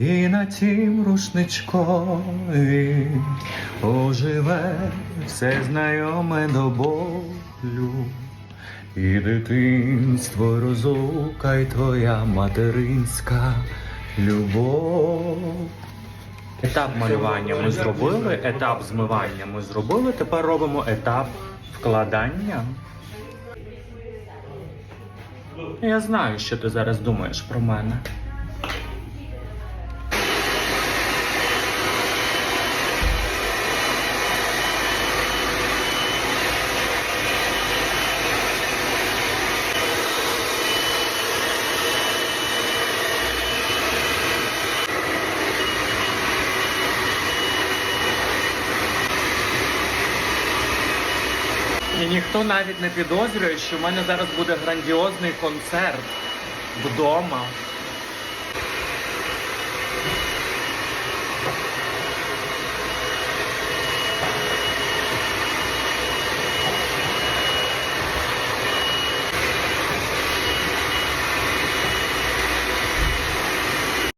І на тім рушничкові оживе все знайоме до болю. І дитинство, розлука, і твоя материнська любов. Етап малювання ми зробили, етап змивання ми зробили. Тепер робимо етап вкладання. Я знаю, що ти зараз думаєш про мене. І ніхто навіть не підозрює, що в мене зараз буде грандіозний концерт вдома.